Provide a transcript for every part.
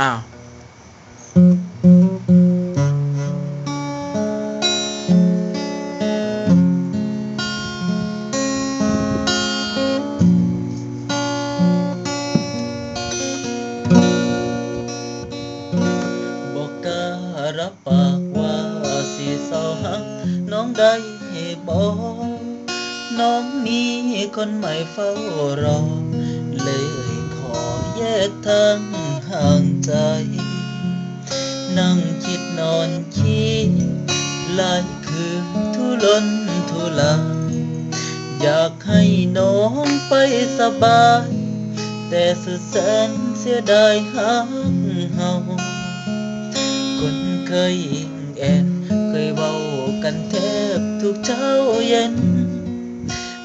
อ้าวบอกกล้ารั แยกทางห่างใจ นั่งคิดนอนคิดหลายคืนทุรนทุราอยากให้น้องไปสบาย แต่สุดแสนเสียดายหักเฮาคนเคยอิงแอนเคยเว้ากันแทบทุกเช้าเย็น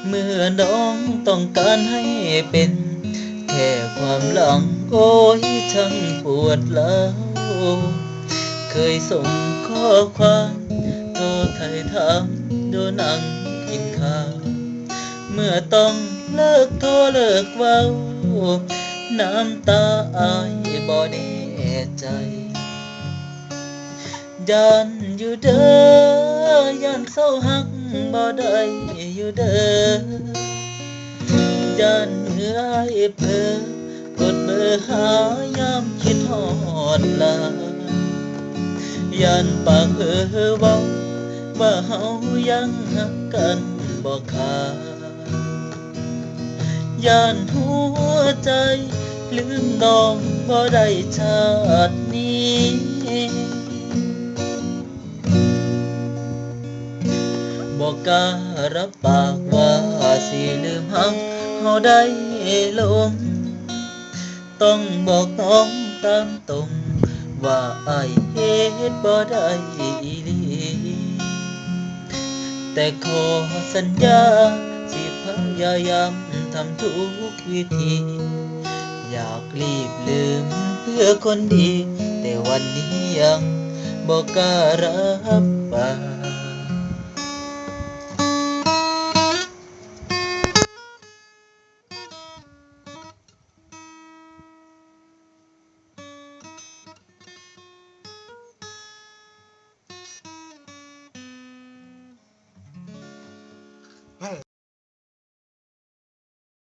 เมื่อน้องต้องการให้เป็น แค่ความหลังโอ้ยช่างปวดแล้ว เคยส่งข้อความโทรไทยถามดูหนังกินข้าว เมื่อต้องเลิกโทรเลิกเว้า น้ำตาอายบ่แน่ใจยันอยู่เด้อยันเศร้าหักบ่ได้อยู่เด้อยัน มื่อยเพอกดเบอร์หายามคิดฮอดลายันปากเพ้อเว้าว่าเฮายังหักกันบ่ขาดยันหัวใจ ลืมน้องบ่ได้ชาตินี้บอกการับปากว่าสิลืมหักเฮาได้ ลง ต้องบอกน้องตามตรง ว่าไอายเฮ็ดบ่ได้อีหลีแต่ขอสัญญา สิพยายามทำทุกวิธี อยากรีบลืมเพื่อคนดี แต่วันนี้ยังบอกกล้ารับปาก